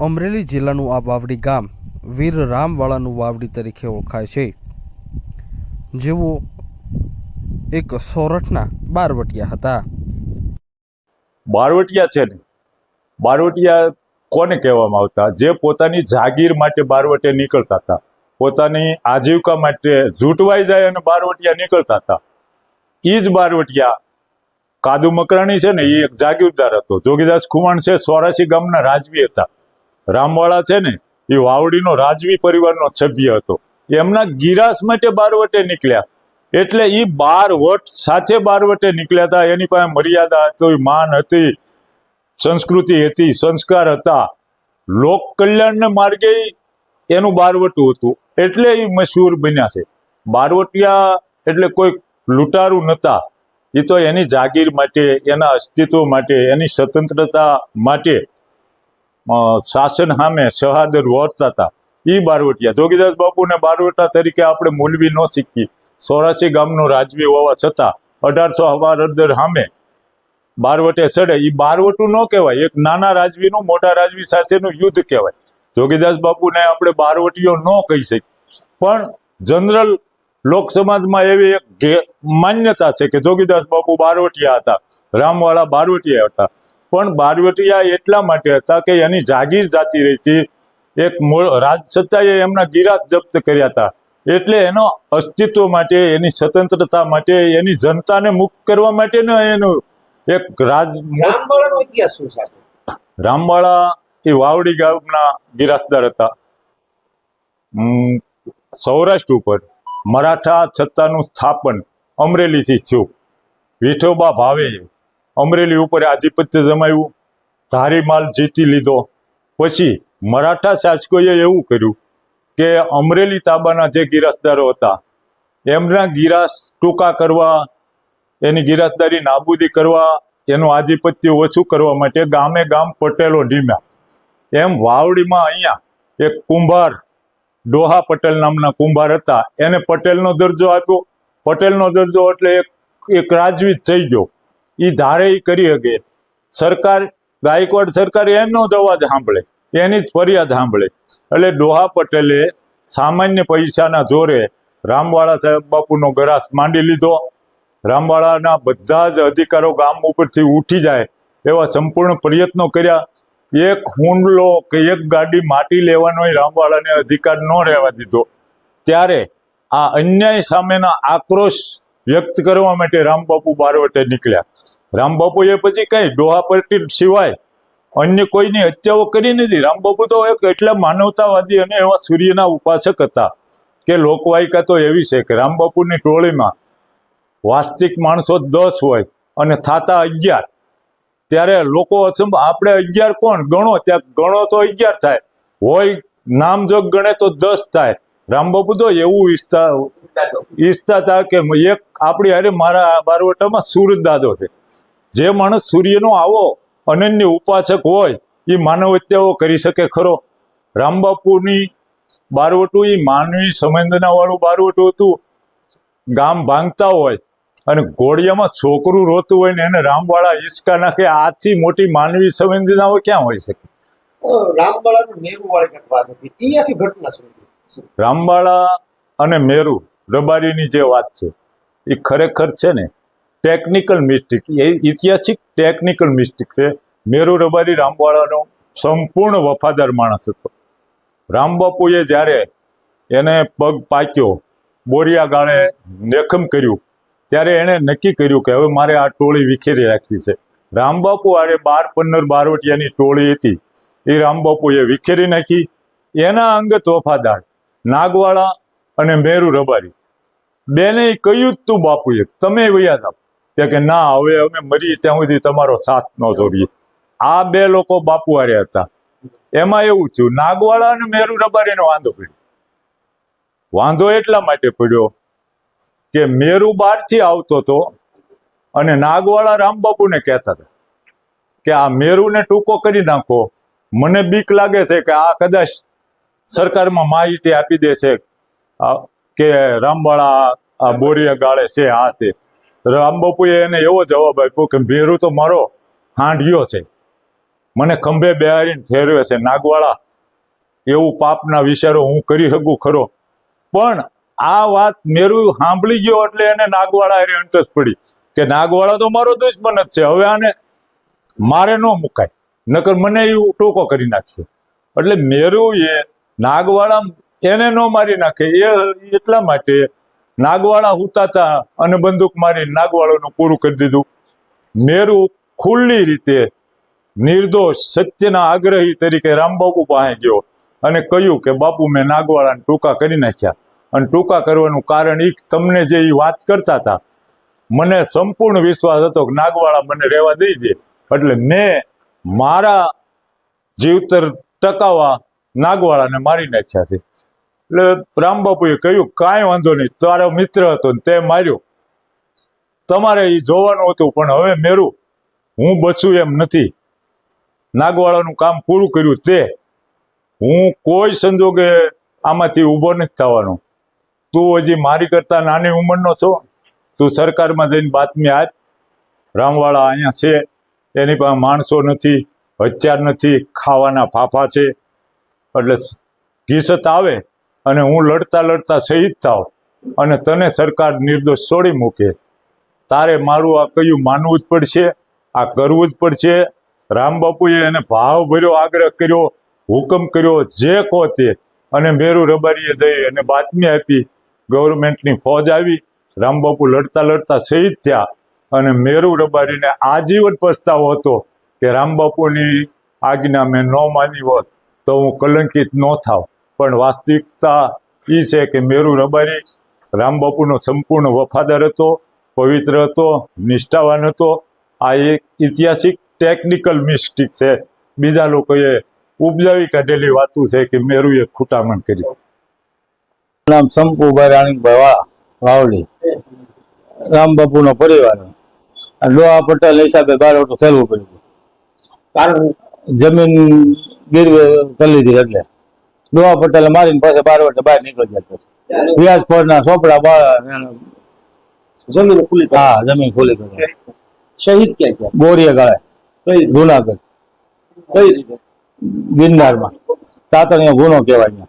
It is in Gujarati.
અમરેલી જિલ્લાનું આ વાવડી ગામ વીર રામવાળાનું વાવડી તરીકે ઓળખાય છે. જેઓ એક સોરઠના બારવટિયા હતા. બારવટિયા છે ને? બારવટિયા કોને કહેવામાં આવતા? જે પોતાની જાગીર માટે બારવટે નીકળતા હતા. પોતાની આજીવિકા માટે ઝૂંટવાઈ જાય અને બારવટિયા નીકળતા હતા. એ જ બારવટિયા કાદુ મકરાણી છે ને એ એક જાગીરદાર હતો. જોગીદાસ ખુમાણ છે, સોરાસી ગામના રાજવી હતા. રામવાળા છે ને, એ વાવડીનો રાજવી પરિવારનો સભ્ય હતો. એમના ગિરાસ માટે બારવટે નીકળ્યા. એટલે એ બાર વટ સાથે બારવટે નીકળ્યા હતા. એની પાસે મર્યાદા હતી, માન હતી, સંસ્કૃતિ હતી, સંસ્કાર હતા. લોક કલ્યાણને માર્ગે એનું બારવટું હતું. એટલે એ મશહૂર બન્યા છે. બારવટિયા એટલે કોઈ લૂંટારું નહોતા. એ તો એની જાગીર માટે, એના અસ્તિત્વ માટે, એની સ્વતંત્રતા માટે શાસન સામે શહાદર વર્તા હતા. એ બારવટિયા. જોગીદાસ બાપુને બારવટા તરીકે આપણે મૂલવી ન શીખી સોરાસી ગામનો રાજવી હોવા છતાં અઢારસો અડધર સામે બારવટે ચડે એ બારવટું ન કહેવાય. એક નાના રાજવીનું, મોટા રાજવી સાથેનું યુદ્ધ કહેવાય. જોગીદાસ બાપુને આપણે બારવટીઓ ન કહી શકીએ. પણ જનરલ લોક સમાજમાં એવી એક માન્યતા છે કે જોગીદાસ બાપુ બારવટિયા હતા. રામવાળા બારવટિયા હતા. પણ બારવટિયા એટલા માટે હતા કે એની જાગીર જાતી રહી હતી. એક મૂળ રાજ સત્તાએ એમના ગિરાત જપ્ત કર્યા હતા. એટલે એનો અસ્તિત્વ માટે એની સ્વતંત્રતા માટે એની જનતાને મુક્ત કરવા માટે ને એનું એક રાજ રામવાળા એ વાવડી ગામના ગિરાસદાર હતા. સૌરાષ્ટ્ર ઉપર મરાઠા સત્તાનું સ્થાપન અમરેલીથી થયું. વિઠોબા ભાવે અમરેલી ઉપર આધિપત્ય જમાવ્યું. ધારીમાલ જીતી લીધો. પછી મરાઠા શાસકોએ એવું કર્યું કે અમરેલી તાબાના જે ગિરાસદારો હતા, એમના ગિરાસ ટૂંકા કરવા, એની ગિરાસદારી નાબૂદી કરવા, એનું આધિપત્ય ઓછું કરવા માટે ગામે ગામ પટેલો ઢીમ્યા. એમ વાવડીમાં અહીંયા એક કુંભાર, ડોહા પટેલ નામના કુંભાર હતા. એને પટેલનો દરજ્જો આપ્યો. પટેલનો દરજ્જો એટલે એક એક રાજવી થઈ ગયો. એ ધારે એ કરી શકે. સરકાર, ગાયકવાડ સરકાર એમનો જ સાંભળે, એની જ ફરિયાદ સાંભળે. એટલે ડોહા પટેલે સામાન્ય પૈસાના જોરે રામવાળા સાહેબ બાપુનો ગરાસ માંડી લીધો. રામવાળાના બધા જ અધિકારો ગામ ઉપરથી ઉઠી જાય એવા સંપૂર્ણ પ્રયત્નો કર્યા. એક હુંડલો કે એક ગાડી માટી લેવાનો રામવાળાને અધિકાર ન રહેવા દીધો. ત્યારે આ અન્યાય સામેના આક્રોશ વ્યક્ત કરવા માટે રામબાપુ બારવટે નીકળ્યા. રામબાપુએ પછી કઈ ડોહા પરટી સિવાય અન્ય કોઈની હત્યાઓ કરી નથી રામબાપુ તો એક એટલા માનવતાવાદી અને એવા સૂર્યના ઉપાસક હતા કે લોકવાયકા તો એવી છે કે રામબાપુની ટોળીમાં વાસ્તવિક માણસો દસ હોય અને થાતા અગિયાર. ત્યારે લોકો આપણે અગિયાર કોણ? ગણો. ત્યાં ગણો તો અગિયાર થાય. હોય નામજોગ ગણે તો દસ થાય. રામબાપુ તો એવું ઈચ્છતા ઈચ્છતા હતા કે એક આપણી હારે મારા બારવટામાં સૂરજ દાદો છે. જે માણસ સૂર્યનો આવો અનન્ય ઉપાસક હોય એ માનવ હત્યાઓ કરી શકે ખરો. રામબાપુની બારવટું એ માનવી સંવેદનાવાળું બારવટું હતું. ગામ ભાંગતા હોય અને ઘોડિયામાં છોકરું રોતું હોય ને એને રામવાળા હિસકા નાખે આથી મોટી માનવી સંવેદનાઓ ક્યાં હોઈ શકે? મેરુ હતી? રામવાળા અને મેરુ રબારીની જે વાત છે, એ ખરેખર છે ને ટેકનિકલ મિસ્ટેક એ ઐતિહાસિક ટેકનિકલ મિસ્ટેક છે. મેરુ રબારી રામવાળાનો સંપૂર્ણ વફાદાર માણસ હતો. રામબાપુએ જ્યારે એને પગ પાક્યો, બોરિયા ગાળે લેખમ કર્યું, ત્યારે એણે નક્કી કર્યું કે હવે મારે આ ટોળી વિખેરી રાખવી છે. રામબાપુ આરે બાર પંદર બારવટિયાની ટોળી હતી. એ રામબાપુએ વિખેરી નાખી. એના અંગત વફાદાર નાગવાળા અને મેરુ રબારી બેને કહ્યું જ તું બાપુ એક તમે વયા હતા ત્યાં કે, ના, હવે અમે મરીએ ત્યાં સુધી તમારો સાથ ન છોડીએ આ બે લોકો બાપુ હારે હતા. એમાં એવું થયું, નાગવાળા અને મેરુ રબારીનો વાંધો પડ્યો. વાંધો એટલા માટે પડ્યો કે મેરુ બહારથી આવતો હતો અને નાગવાળા રામબાપુને કહેતા હતા કે, આ મેરુને ટૂંકો કરી નાખો. મને બીક લાગે છે કે આ કદાચ સરકારમાં માહિતી આપી દે છે. કે રામવાળા આ બોરિયા ગાળે છે આ તે રામબાપુએ એને એવો જવાબ આપ્યો કે મેરુ તો મારો હાંડિયો છે. મને ખંભે બેહારીને ફેરવે છે. નાગવાળા એવું પાપના વિચારો હું કરી શકું ખરો? પણ આ વાત મેરુ સાંભળી ગયો એટલે એને નાગવાળા એને અંટસ પડી કે નાગવાળા તો મારો દુશ્મન જ છે. હવે આને મારે ન મુકાય. નકર મને એવું ટોકો કરી નાખશે. એટલે મેરુ એ નાગવાળા એને ન મારી નાખે. એ એટલા માટે નાગવાળા હુતાતા અને બંદૂક મારી નાગવાળાનું પૂરું કરી દીધું. મેરુ ખુલ્લી રીતે નિર્દોષ, સત્યના આગ્રહી તરીકે રામબાબુ પાસે ગયો અને કહ્યું કે, બાપુ, મેં નાગવાળાને ટૂંકા કરી નાખ્યા. અને ટૂંકા કરવાનું કારણ એ તમને જે વાત કરતા હતા મને સંપૂર્ણ વિશ્વાસ હતો કે નાગવાળા મને રહેવા દઈ દે. એટલે મેં મારા જીવતર ટકાવવા નાગવાળાને મારી નાખ્યા છે. એટલે રામબાપુએ કહ્યું, કાંઈ વાંધો નહીં, તારો મિત્ર હતો ને તે માર્યો. તમારે એ જોવાનું હતું, પણ હવે મેરું. હું બચું એમ નથી. નાગવાળાનું કામ પૂરું કર્યું તે. હું કોઈ સંજોગે આમાંથી ઊભો નથી થવાનો. તું હજી મારી કરતા નાની ઉંમરનો છો. તું સરકારમાં જઈને બાતમી આજ રામવાળા અહીંયા છે. એની પાસે માણસો નથી, હથિયાર નથી, ખાવાના ફાફા છે. એટલે કિસ્સત આવે. અને હું લડતા લડતા શહીદ થાવ અને તને સરકાર નિર્દોષ છોડી મૂકે. તારે મારું આ કયું માનવું જ પડશે, આ કરવું જ પડશે. રામબાપુએ એને ભાવ ભર્યો આગ્રહ કર્યો, હુકમ કર્યો, જે કહો તે. અને મેરુ રબારીએ જઈ અને બાતમી આપી, ગવર્મેન્ટની ફોજ આવી. રામબાપુ લડતા લડતા શહીદ થયા અને મેરુ રબારીને આજીવન પસ્તાવો હતો કે રામબાપુની આજ્ઞા મેં ન માની હોત તો હું કલંકિત ન થાવ. પણ વાસ્તવિકતા એ છે કે મેરુ રબારી રામબાપુનો સંપૂર્ણ વફાદાર હતો પવિત્ર હતો નિષ્ઠાવાન હતો. આ એક ઐતિહાસિક ટેકનિકલ મિસ્ટેક છે. બીજા લોકોએ ઉપજાવી કાઢેલી વાતું છે કે મેરુએ ખૂટામણ કરી. નામ શંકુભાઈ રાણીભાઈ વાવલી વાવડી રામબાપુનો પરિવાર. આ લોહા પટેલ હિસાબે બાર ઓટો ખેલવું પડ્યું. કારણ જમીન ગીરવે કરી લીધી એટલે. લોહા પટેલ મારીને પાસે બાર વર્ષે બહાર નીકળી જાય પછી. વ્યાજખોરના ચોપડા બાર જમીન ખુલી. હા જમીન ખુલી કરી. શહીદ ક્યાં ક્યાં બોરીએ ગાળે. કઈ? જુનાગઢ. કઈ રીતે? ગિરનારમાં. તાતણીયો ગુનો કહેવાય.